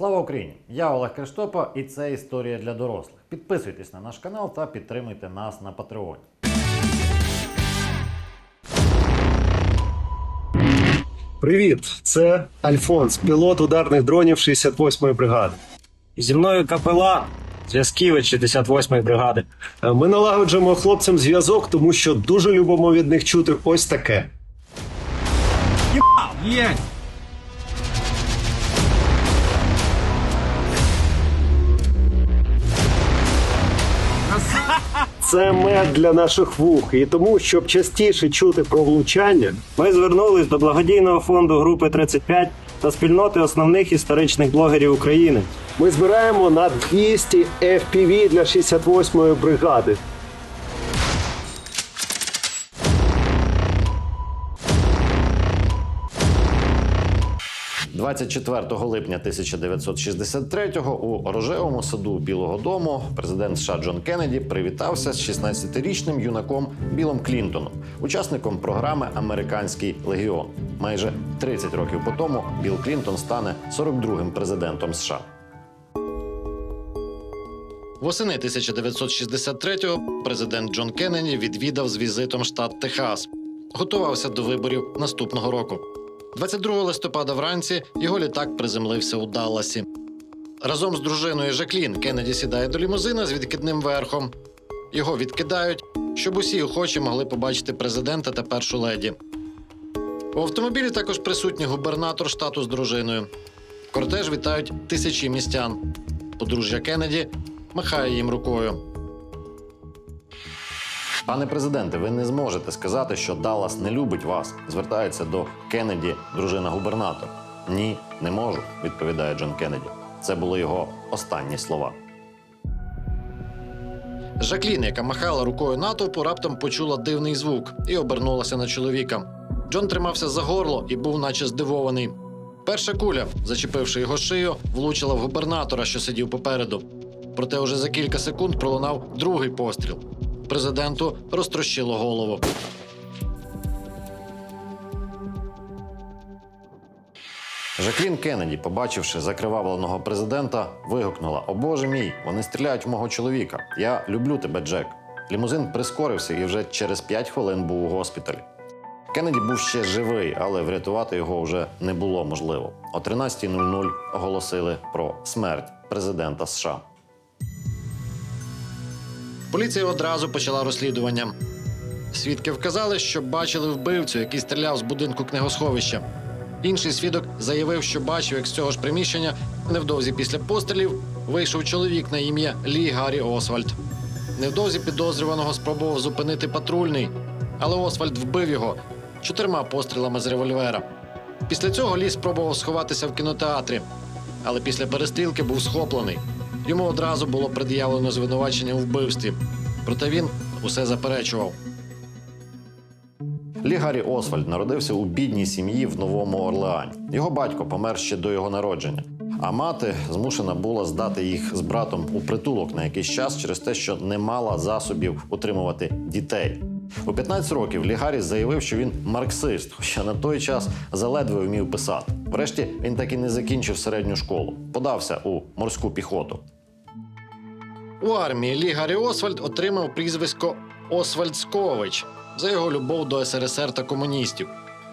Слава Україні! Я Олег Криштопа, і це історія для дорослих. Підписуйтесь на наш канал та підтримуйте нас на Патреоні. Привіт, це Альфонс, пілот ударних дронів 68-ї бригади. Зі мною капелан, зв'язківець 68-ї бригади. Е, Ми налагоджуємо хлопцям зв'язок, тому що дуже любимо від них чути ось таке. Є! Це мед для наших вух, і тому, щоб частіше чути про влучання, Ми звернулись до благодійного фонду групи 35 та спільноти основних історичних блогерів України. ми збираємо на 200 FPV для 68-ї бригади. – 24 липня 1963-го у рожевому саду Білого Дому президент США Джон Кеннеді привітався з 16-річним юнаком Білом Клінтоном, учасником програми Американський легіон. Майже 30 років по тому Білл Клінтон стане 42-м президентом США. Восени 1963-го президент Джон Кеннеді відвідав з візитом штат Техас. Готувався до виборів наступного року. 22 листопада вранці його літак приземлився у Далласі. Разом з дружиною Жаклін Кеннеді сідає до лімузина з відкидним верхом. Його відкидають, щоб усі охочі могли побачити президента та першу леді. У автомобілі також присутній губернатор штату з дружиною. Кортеж вітають тисячі містян. Подружжя Кеннеді махає їм рукою. Пане президенте, ви не зможете сказати, що Даллас не любить вас. Звертається до Кеннеді, дружина губернатора. Ні, не можу, відповідає Джон Кеннеді. Це були його останні слова. Жаклін, яка махала рукою натовпу, раптом почула дивний звук і обернулася на чоловіка. Джон тримався за горло і був наче здивований. Перша куля, зачепивши його шию, влучила в губернатора, що сидів попереду. Проте уже за кілька секунд пролунав другий постріл. Президенту розтрощило голову. Жаклін Кеннеді, побачивши закривавленого президента, вигукнула: О Боже мій, вони стріляють в мого чоловіка. Я люблю тебе, Джек. Лімузин прискорився і вже через 5 хвилин був у госпіталі. Кеннеді був ще живий, але врятувати його вже не було можливо. О 13.00 оголосили про смерть президента США. Поліція одразу почала розслідування. Свідки вказали, що бачили вбивцю, який стріляв з будинку книгосховища. Інший свідок заявив, що бачив, як з цього ж приміщення невдовзі після пострілів вийшов чоловік на ім'я Лі Гаррі Освальд. Невдовзі підозрюваного спробував зупинити патрульний, але Освальд вбив його чотирма пострілами з револьвера. Після цього Лі спробував сховатися в кінотеатрі, але після перестрілки був схоплений. Йому одразу було пред'явлено звинувачення у вбивстві, проте він усе заперечував. Лі Гаррі Освальд народився у бідній сім'ї в Новому Орлеані. Його батько помер ще до його народження, а мати змушена була здати їх з братом у притулок на якийсь час через те, що не мала засобів утримувати дітей. У 15 років Лі Гаррі заявив, що він марксист, хоча на той час заледве вмів писати. Врешті він так і не закінчив середню школу, подався у морську піхоту. У армії Лі Гаррі Освальд отримав прізвисько Освальдскович за його любов до СРСР та комуністів.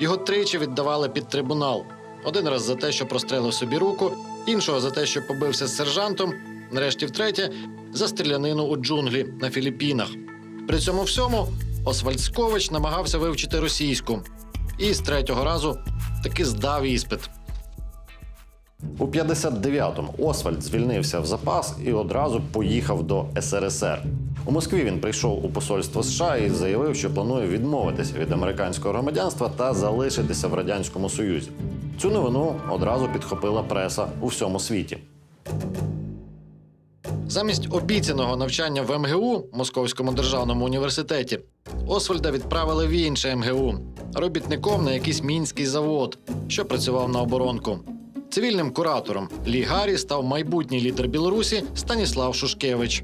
Його тричі віддавали під трибунал. Один раз за те, що прострелив собі руку, іншого за те, що побився з сержантом, нарешті втретє, за стрілянину у джунглі на Філіппінах. При цьому всьому Освальдскович намагався вивчити російську і з третього разу таки здав іспит. У 59-му Освальд звільнився в запас і одразу поїхав до СРСР. У Москві він прийшов у посольство США і заявив, що планує відмовитися від американського громадянства та залишитися в радянському союзі. Цю новину одразу підхопила преса у всьому світі. Замість обіцяного навчання в МГУ Московському державному університеті Освальда відправили в інше МГУ робітником на якийсь мінський завод, що працював на оборонку. Цивільним куратором Лі Гаррі став майбутній лідер Білорусі Станіслав Шушкевич.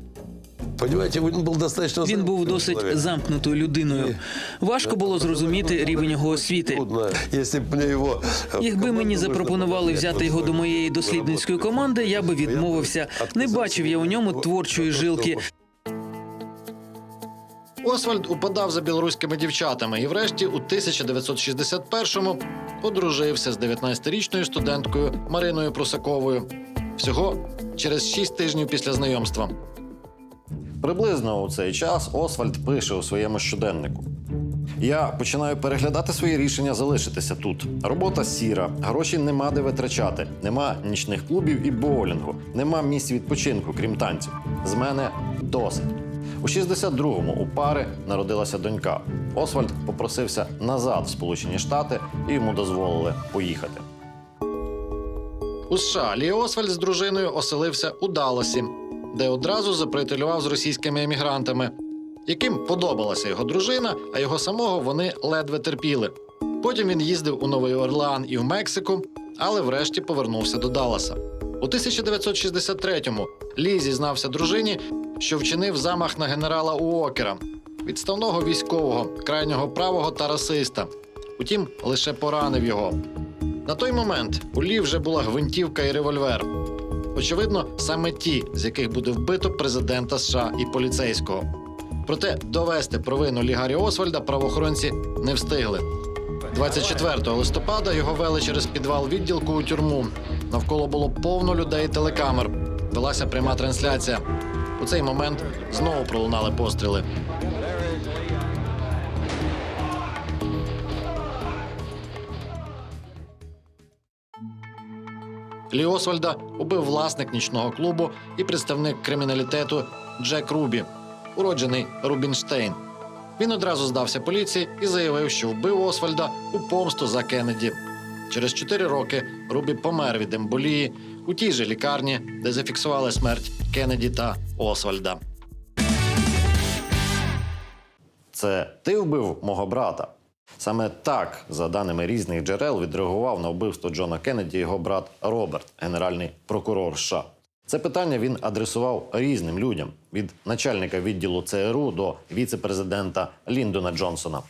Понимаете, он был достаточно Він був замкнутым досить человеком. замкнутою людиною. Важко було зрозуміти рівень його освіти. Трудно. Если б мне его... в Якби команду мені нужно запропонували было взяти взять, його то до моєї мы дослідницької работали. команди, я би відмовився. Не бачив я у ньому творчої жилки. Освальд упадав за білоруськими дівчатами і, врешті, у 1961-му одружився з 19-річною студенткою Мариною Прусаковою. Всього через 6 тижнів після знайомства. Приблизно у цей час Освальд пише у своєму щоденнику. Я починаю переглядати свої рішення залишитися тут. Робота сіра, гроші нема де витрачати, нема нічних клубів і боулінгу, нема місць відпочинку, крім танців. З мене досить. У 62-му у пари народилася донька. Освальд попросився назад в Сполучені Штати і йому дозволили поїхати. У США Лі Освальд з дружиною оселився у Далласі, де одразу заприятелював з російськими емігрантами, яким подобалася його дружина, а його самого вони ледве терпіли. Потім він їздив у Новий Орлеан і в Мексику, але врешті повернувся до Далласа. У 1963-му Лі зізнався дружині, що вчинив замах на генерала Уокера, відставного військового, крайнього правого та расиста. Утім, лише поранив його. На той момент у Лі вже була гвинтівка і револьвер. Очевидно, саме ті, з яких буде вбито президента США і поліцейського. Проте довести провину Лігарі Освальда правоохоронці не встигли. 24 листопада його вели через підвал відділку у тюрму. Навколо було повно людей телекамер. Велася пряма трансляція. У цей момент знову пролунали постріли. Лі Освальда убив власник нічного клубу і представник криміналітету Джек Рубі, уроджений Рубінштейн. Він одразу здався поліції і заявив, що вбив Освальда у помсту за Кеннеді. Через чотири роки Рубі помер від емболії у тій же лікарні, де зафіксували смерть Кеннеді та Освальда. Це ти вбив мого брата. Саме так, за даними різних джерел, відреагував на вбивство Джона Кеннеді його брат Роберт, генеральний прокурор США. Це питання він адресував різним людям від начальника відділу ЦРУ до віце-президента Ліндона Джонсона.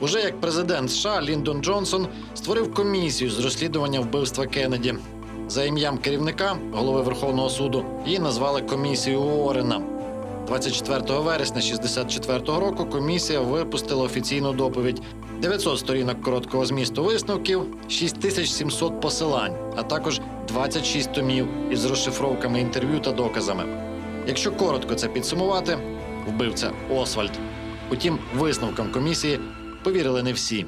Уже як президент США Ліндон Джонсон створив комісію з розслідування вбивства Кеннеді. За ім'ям керівника голови Верховного суду її назвали комісією Уоррена. 24 вересня 64-го року комісія випустила офіційну доповідь. 900 сторінок короткого змісту висновків, 6700 посилань, а також 26 томів із розшифровками інтерв'ю та доказами. Якщо коротко це підсумувати, вбивця Освальд. Утім, висновкам комісії повірили не всі.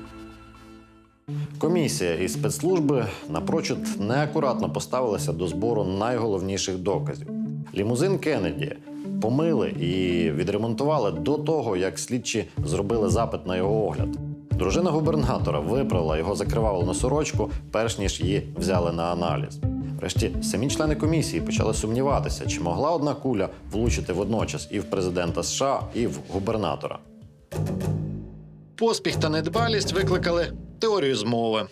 Комісія і спецслужби напрочуд неакуратно поставилися до збору найголовніших доказів. Лімузин Кеннеді помили і відремонтували до того, як слідчі зробили запит на його огляд. Дружина губернатора виправила його закривавлену сорочку, перш ніж її взяли на аналіз. Врешті самі члени комісії почали сумніватися, чи могла одна куля влучити водночас і в президента США, і в губернатора. Поспіх та недбалість викликали теорію змови.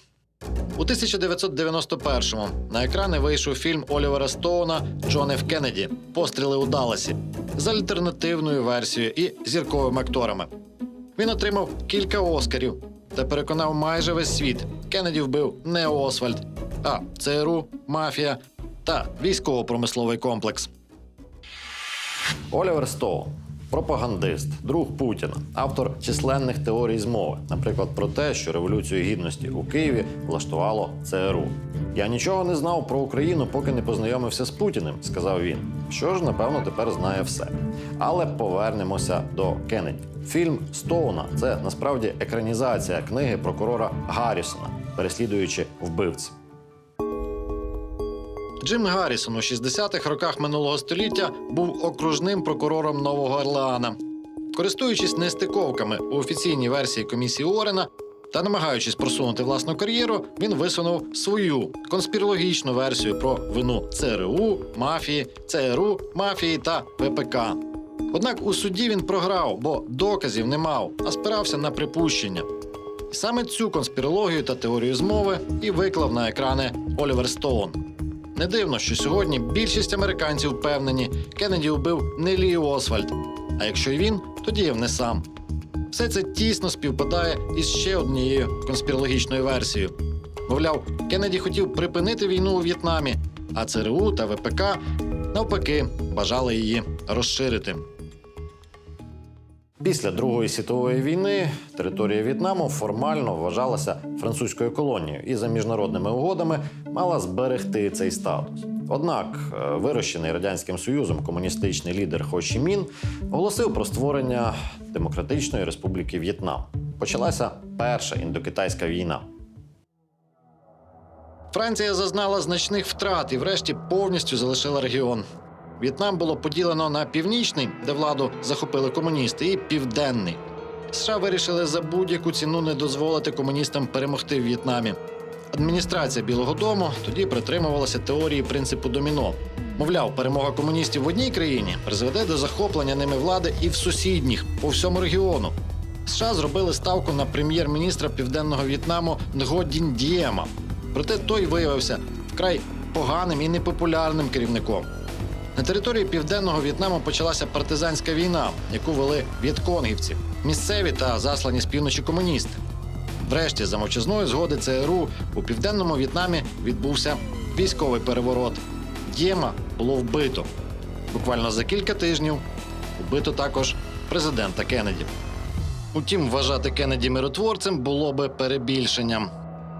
У 1991-му на екрани вийшов фільм Олівера Стоуна Джон Ф. Кеннеді Постріли у Далласі з альтернативною версією і зірковими акторами. Він отримав кілька оскарів та переконав майже весь світ. Кеннеді вбив не Освальд, а ЦРУ, мафія та військово-промисловий комплекс. Олівер Стоун пропагандист, друг Путіна, автор численних теорій змови, наприклад, про те, що революцію гідності у Києві влаштувало ЦРУ. Я нічого не знав про Україну, поки не познайомився з Путіним, сказав він. Що ж, напевно, тепер знає все. Але повернемося до Кеннеді. Фільм Стоуна це насправді екранізація книги прокурора Гаррісона, переслідуючи вбивців. Джим Гаррісон у 60-х роках минулого століття був окружним прокурором Нового Орлеана. Користуючись нестиковками у офіційній версії комісії Уоррена та намагаючись просунути власну кар'єру, він висунув свою конспірологічну версію про вину ЦРУ, мафії, ЦРУ, мафії та ВПК.Однак у суді він програв, бо доказів не мав, а спирався на припущення. Саме цю конспірологію та теорію змови і виклав на екрани Олівер Стоун. Не дивно, що сьогодні більшість американців впевнені, Кеннеді вбив не Лі Освальд. А якщо й він, то діяв не сам. Все це тісно співпадає із ще однією конспірологічною версією. Мовляв, Кеннеді хотів припинити війну у В'єтнамі, а ЦРУ та ВПК навпаки бажали її розширити. Після Другої світової війни територія В'єтнаму формально вважалася французькою колонією і за міжнародними угодами мала зберегти цей статус. Однак, е, вирощений радянським союзом комуністичний лідер Хо Чі Мін оголосив про створення демократичної республіки В'єтнам. Почалася перша індокитайська війна. Франція зазнала значних втрат і, врешті, повністю залишила регіон. В'єтнам було поділено на північний, де владу захопили комуністи, і південний. США вирішили за будь-яку ціну не дозволити комуністам перемогти в В'єтнамі. Адміністрація Білого Дому тоді притримувалася теорії принципу доміно. Мовляв, перемога комуністів в одній країні призведе до захоплення ними влади і в сусідніх по всьому регіону. США зробили ставку на прем'єр-міністра південного В'єтнаму Нго Дін Дієма. Проте той виявився вкрай поганим і непопулярним керівником. На території південного В'єтнаму почалася партизанська війна, яку вели в'єтконгівці, місцеві та заслані з півночі комуністи. Врешті, за мовчазної згоди ЦРУ у південному В'єтнамі відбувся військовий переворот. Дєма було вбито. Буквально за кілька тижнів вбито також президента Кеннеді. Утім, вважати Кеннеді миротворцем було би перебільшенням.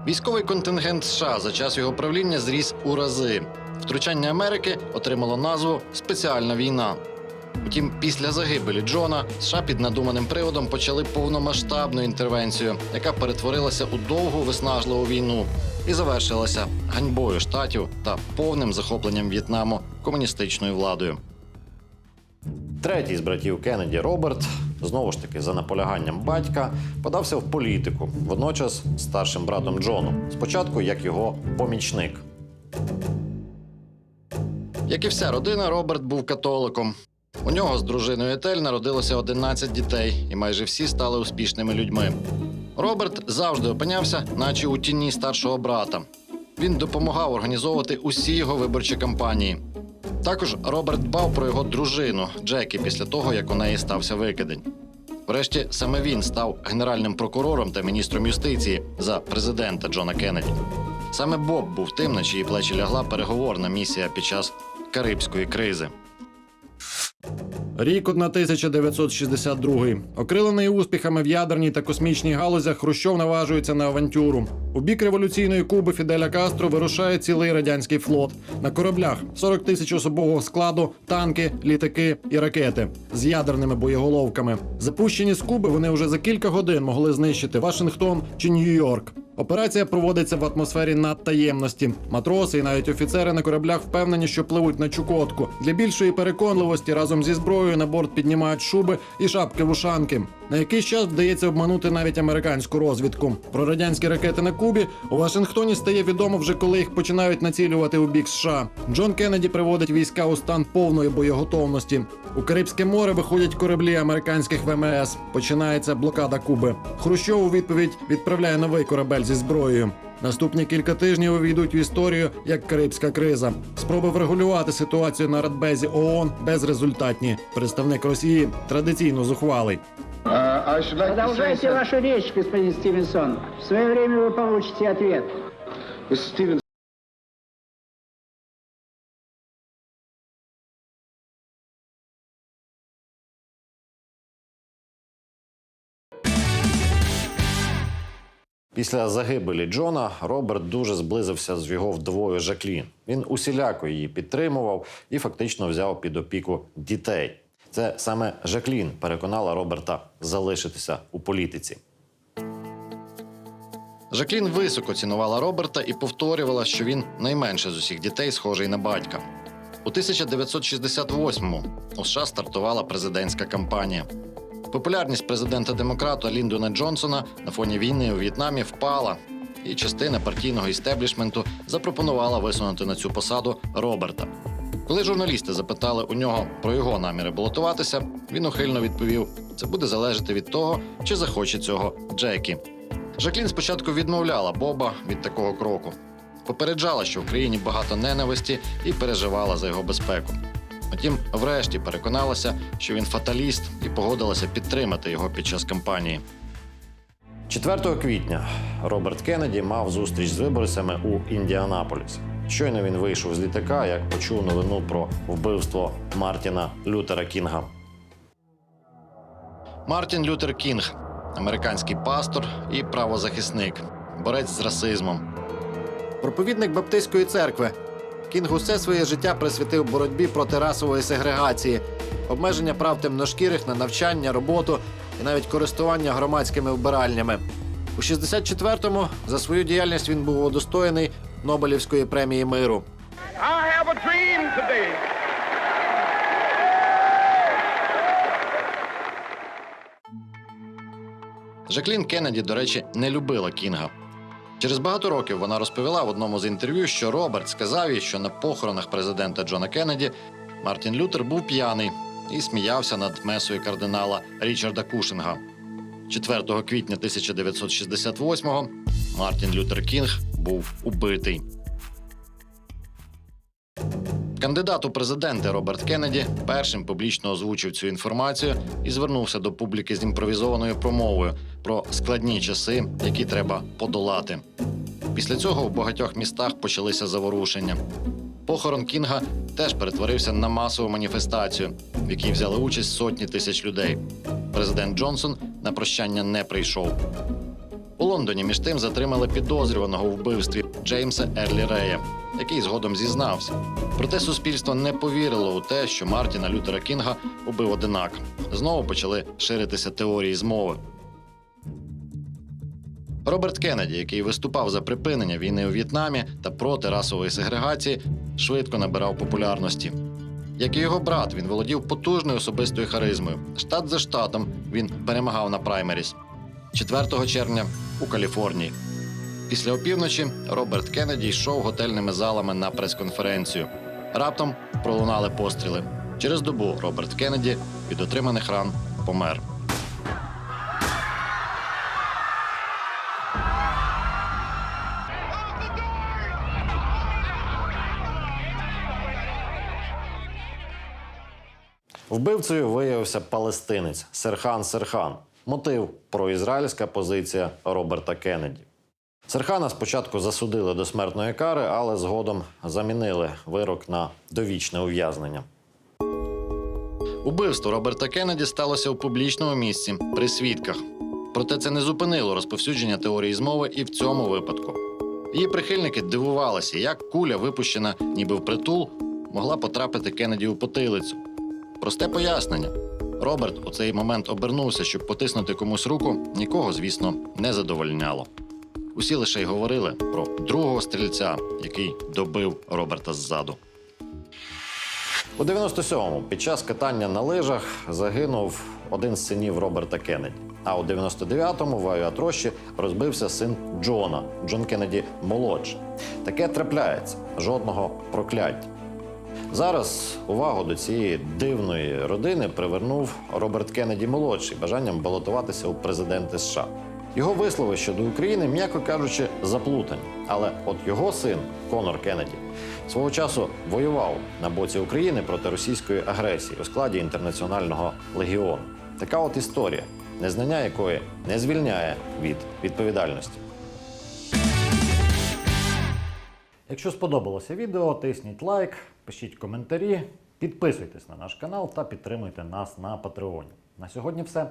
Військовий контингент США за час його правління зріс у рази. Втручання Америки отримало назву Спеціальна війна. Утім, після загибелі Джона США під надуманим приводом почали повномасштабну інтервенцію, яка перетворилася у довгу виснажливу війну і завершилася ганьбою штатів та повним захопленням В'єтнаму комуністичною владою. Третій з братів Кеннеді Роберт, знову ж таки за наполяганням батька, подався в політику, водночас старшим братом Джону. Спочатку як його помічник. Як і вся родина, Роберт був католиком. У нього з дружиною Етель народилося 11 дітей, і майже всі стали успішними людьми. Роберт завжди опинявся, наче у тіні старшого брата. Він допомагав організовувати усі його виборчі кампанії. Також Роберт дбав про його дружину Джекі після того, як у неї стався викидень. Врешті саме він став генеральним прокурором та міністром юстиції за президента Джона Кеннеді. Саме Боб був тим, на чиї плечі лягла переговорна місія під час Карибської кризи. Рік 1962. Окрилений успіхами в ядерній та космічній галузях, Хрущов наважується на авантюру. У бік революційної Куби Фіделя Кастро вирушає цілий радянський флот. На кораблях 40 тисяч особового складу, танки, літаки і ракети з ядерними боєголовками. Запущені з Куби вони вже за кілька годин могли знищити Вашингтон чи Нью-Йорк. Операція проводиться в атмосфері надтаємності. Матроси і навіть офіцери на кораблях впевнені, що пливуть на Чукотку. Для більшої переконливості разом зі зброєю на борт піднімають шуби і шапки вушанки. На якийсь час вдається обманути навіть американську розвідку. Про радянські ракети на Кубі у Вашингтоні стає відомо вже коли їх починають націлювати у бік США. Джон Кеннеді приводить війська у стан повної боєготовності. У Карибське море виходять кораблі американських ВМС. Починається блокада Куби. Хрущов у відповідь відправляє новий корабель зі зброєю. Наступні кілька тижнів увійдуть в історію як Карибська криза. Спроби врегулювати ситуацію на Радбезі ООН безрезультатні. Представник Росії традиційно зухвалий. Продолжайте вашу речь, господин Стивенсон. В свое время вы получите ответ. Після загибелі Джона Роберт дуже зблизився з його вдвою Жаклін. Він усіляко її підтримував і фактично взяв під опіку дітей. Це саме Жаклін переконала Роберта залишитися у політиці. Жаклін високо цінувала Роберта і повторювала, що він найменше з усіх дітей схожий на батька. У 1968-му у США стартувала президентська кампанія. Популярність президента демократа Ліндона Джонсона на фоні війни у В'єтнамі впала, і частина партійного істеблішменту запропонувала висунути на цю посаду Роберта. Коли журналісти запитали у нього про його наміри балотуватися, він ухильно відповів: це буде залежати від того, чи захоче цього Джекі. Жаклін спочатку відмовляла Боба від такого кроку. попереджала, що в країні багато ненависті і переживала за його безпеку. Втім, врешті переконалася, що він фаталіст і погодилася підтримати його під час кампанії. 4 квітня Роберт Кеннеді мав зустріч з виборцями у Індіанаполісі. Щойно він вийшов з літака, як почув новину про вбивство Мартіна Лютера Кінга. Мартін Лютер Кінг американський пастор і правозахисник, борець з расизмом. Проповідник Баптистської церкви. Кінг усе своє життя присвятив боротьбі проти расової сегрегації, обмеження прав темношкірих на навчання, роботу і навіть користування громадськими вбиральнями. У 64-му за свою діяльність він був удостоєний Нобелівської премії миру. Жаклін Кеннеді, до речі, не любила Кінга. Через багато років вона розповіла в одному з інтерв'ю, що Роберт сказав їй, що на похоронах президента Джона Кеннеді Мартін Лютер був п'яний і сміявся над месою кардинала Річарда Кушинга. 4 квітня 1968-го Мартін Лютер Кінг був убитий. Кандидат у президенти Роберт Кеннеді першим публічно озвучив цю інформацію і звернувся до публіки з імпровізованою промовою про складні часи, які треба подолати. Після цього в багатьох містах почалися заворушення. Похорон Кінга теж перетворився на масову маніфестацію, в якій взяли участь сотні тисяч людей. Президент Джонсон на прощання не прийшов. У Лондоні між тим затримали підозрюваного у вбивстві Джеймса Ерлі Рея, який згодом зізнався. Проте суспільство не повірило у те, що Мартіна Лютера Кінга убив одинак. Знову почали ширитися теорії змови. Роберт Кеннеді, який виступав за припинення війни у В'єтнамі та проти расової сегрегації, швидко набирав популярності. Як і його брат, він володів потужною особистою харизмою. Штат за штатом він перемагав на праймеріс. 4 червня у Каліфорнії. Після опівночі Роберт Кеннеді йшов готельними залами на прес-конференцію. Раптом пролунали постріли. Через добу Роберт Кеннеді від отриманих ран помер. Вбивцею виявився палестинець Серхан Серхан. Мотив проізраїльська позиція Роберта Кеннеді. Серхана спочатку засудили до смертної кари, але згодом замінили вирок на довічне ув'язнення. Убивство Роберта Кеннеді сталося у публічному місці при свідках. Проте це не зупинило розповсюдження теорії змови і в цьому випадку. Її прихильники дивувалися, як куля, випущена ніби впритул, могла потрапити Кеннеді у потилицю. Просте пояснення. Роберт у цей момент обернувся, щоб потиснути комусь руку, нікого, звісно, не задовольняло. Усі лише й говорили про другого стрільця, який добив Роберта ззаду. У 97-му під час катання на лижах загинув один з синів Роберта Кеннеді. А у 99-му в авіатрощі розбився син Джона, Джон Кеннеді молодший. Таке трапляється жодного прокляття. Зараз увагу до цієї дивної родини привернув Роберт Кеннеді молодший бажанням балотуватися у президенти США. Його вислови щодо України, м'яко кажучи, заплутані. Але от його син Конор Кеннеді свого часу воював на боці України проти російської агресії у складі інтернаціонального легіону. Така от історія, незнання якої не звільняє від відповідальності. Якщо сподобалося відео, тисніть лайк, пишіть коментарі, підписуйтесь на наш канал та підтримуйте нас на Патреоні. На сьогодні все.